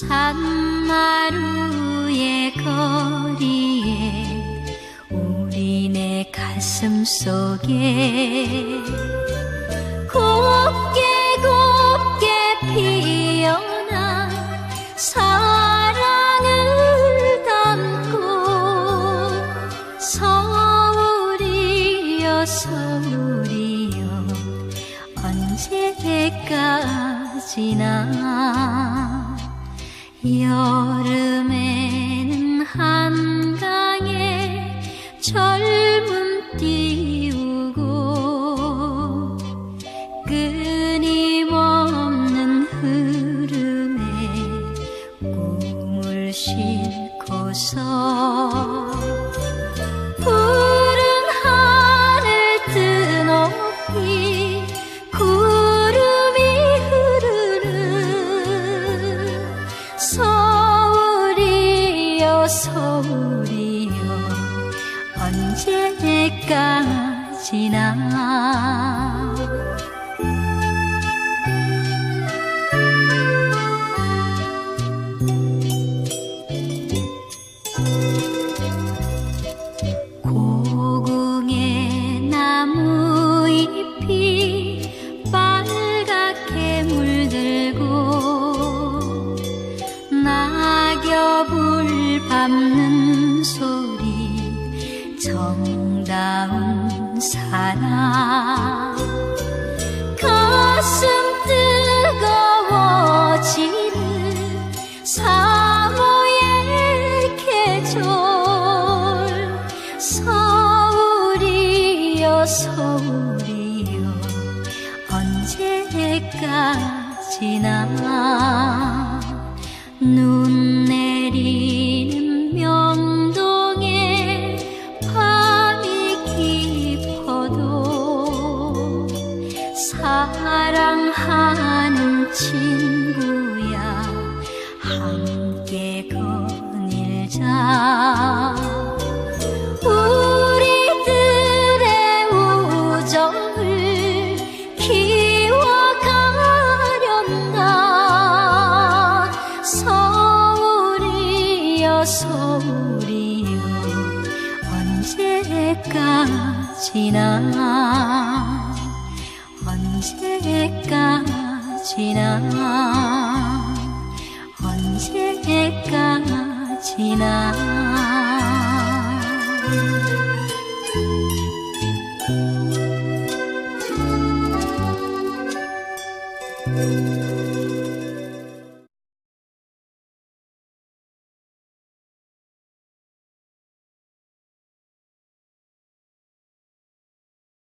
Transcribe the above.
산마루의 거리에 우리네 가슴 속에 곱게 곱게 피어난 사랑을 담고 서울이여 서울이여 언제까지나 여름에는 한강에 젊음 띄우고 끊임없는 흐름에 꿈을 싣고서 서울이여 서울이여 언제까지나 을 밟는 소리 정다운 사랑. 가슴 뜨거워지는 사모의 계절. 서울이여 서울이여 언제까지나 언제까지나 언제까지나 언제까지나.